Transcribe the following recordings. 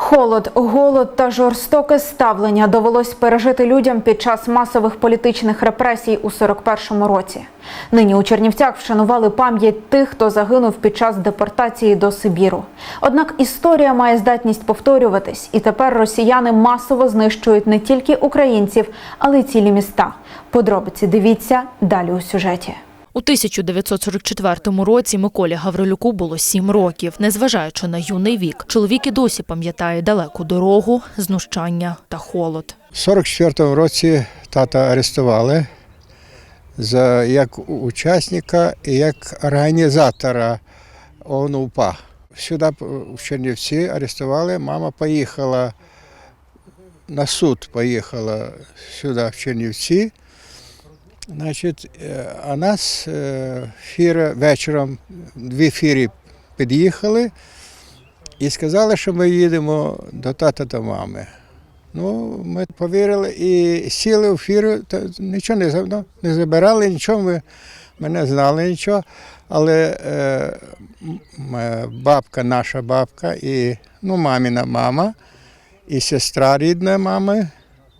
Холод, голод та жорстоке ставлення довелось пережити людям під час масових політичних репресій у 41-му році. Нині у Чернівцях вшанували пам'ять тих, хто загинув під час депортації до Сибіру. Однак історія має здатність повторюватись, і тепер росіяни масово знищують не тільки українців, але й цілі міста. Подробиці дивіться далі у сюжеті. У 1944 році Миколі Гаврилюку було сім років. Незважаючи на юний вік, чоловік і досі пам'ятає далеку дорогу, знущання та холод. У 44-му році тата арестували за як учасника і як організатора ОНУПА. Сюди в Чернівці арестували. Мама поїхала на суд, поїхала сюди в Чернівці. Значить, е, а нас е, фіра вечором дві фірі під'їхали і сказали, що ми їдемо до тата та мами. Ну, ми повірили і сіли в фіру, та нічого не, ну, не забирали, нічого, ми, ми не знали нічого. Але е, е, бабка, наша бабка, і ну, маміна мама, і сестра рідна мами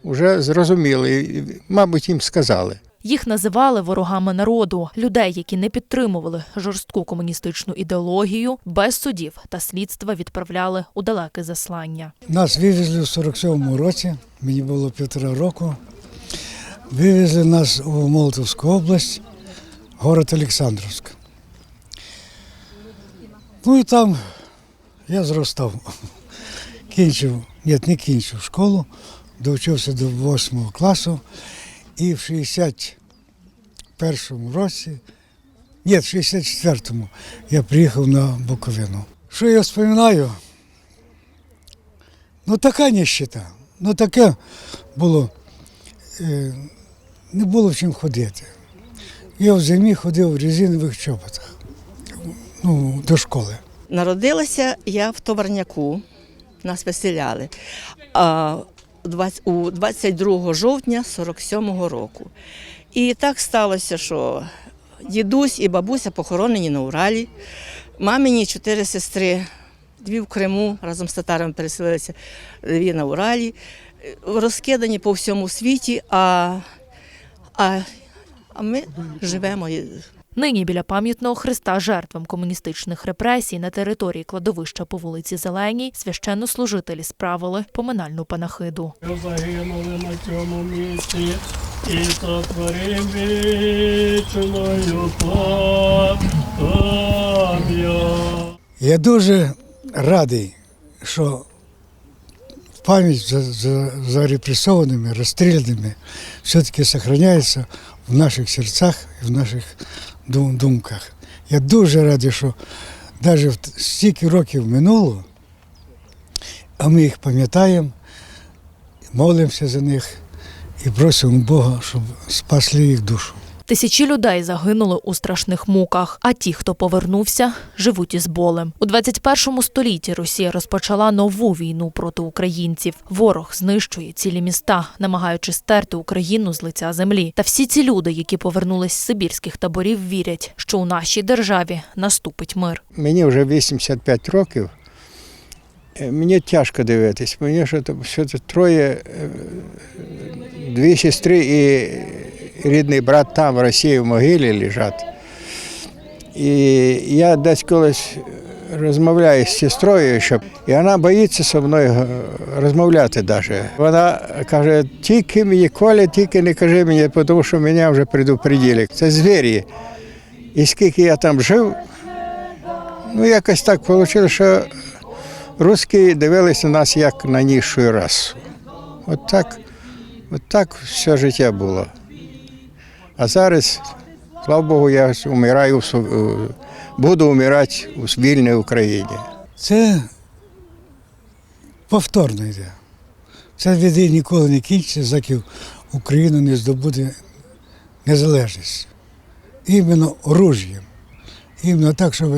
вже зрозуміли, і, мабуть, їм сказали. Їх називали ворогами народу, людей, які не підтримували жорстку комуністичну ідеологію, без судів та слідства відправляли у далеке заслання. Нас вивезли в 47-му році, мені було півтора року. Вивезли нас у Молотовську область, город Олександровськ. Ну і там я зростав. Кінчив, ні, не кінчив школу, довчився до 8 класу. І в 61-му році, ні, в 64-му я приїхав на Буковину. Що я вспоминаю? Ну така нищета. Ну таке було. Е, не було в чим ходити. Я в зимі ходив в резинових чоботах ну, до школи. Народилася я в Товарняку, нас виселяли. У 22 жовтня 47-го року. І так сталося, що дідусь і бабуся похоронені на Уралі. Мамині чотири сестри, дві в Криму, разом з татарами переселилися, дві на Уралі, розкидані по всьому світі, а, а, а ми живемо. Нині біля пам'ятного хреста жертвам комуністичних репресій на території кладовища по вулиці Зеленій священнослужителі справили поминальну панахиду. загинули на цьому місці, і сотворим вічною пам'ять. Я дуже радий, що пам'ять за, за, за репресованими, розстріляними все-таки зберігається в наших серцях і в наших дум- думках. Я дуже радий, що навіть стільки років минуло, а ми їх пам'ятаємо, молимося за них і просимо Бога, щоб спасли їх душу. Тисячі людей загинули у страшних муках, а ті, хто повернувся, живуть із болем. У 21 столітті Росія розпочала нову війну проти українців. Ворог знищує цілі міста, намагаючись стерти Україну з лиця землі. Та всі ці люди, які повернулись з сибірських таборів, вірять, що у нашій державі наступить мир. Мені вже 85 років. Е, Мені тяжко дивитись. Мені що що це троє, е, дві сестри і рідний брат там в Росії в могилі лежать. І я десь колись розмовляю з сестрою, щоб, і вона боїться зі мною розмовляти навіть. Вона каже, тільки мені Коля, тільки не кажи мені, тому що мене вже предупредили. Це звірі. І скільки я там жив, Ну, якось так вийшло, що русські дивилися на нас як на нижчу расу. От так, от так все життя було. А зараз, слава Богу, я св- е, буду вмирати у вільній Україні. Це повторно йде. Ця війна ніколи не кінчиться, заки Україна не здобуде незалежність. Іменно оружієм. Іменно так, щоб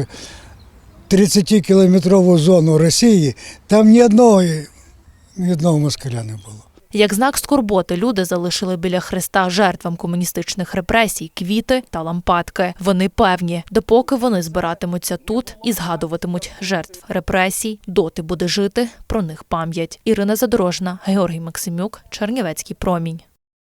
30-кілометрову зону Росії там ні одного, ні одного москаля не було. Як знак скорботи люди залишили біля хреста жертвам комуністичних репресій квіти та лампадки. Вони певні, допоки вони збиратимуться тут і згадуватимуть жертв репресій, доти буде жити про них пам'ять. Ірина Задорожна, Георгій Максимюк, Чернівецький промінь.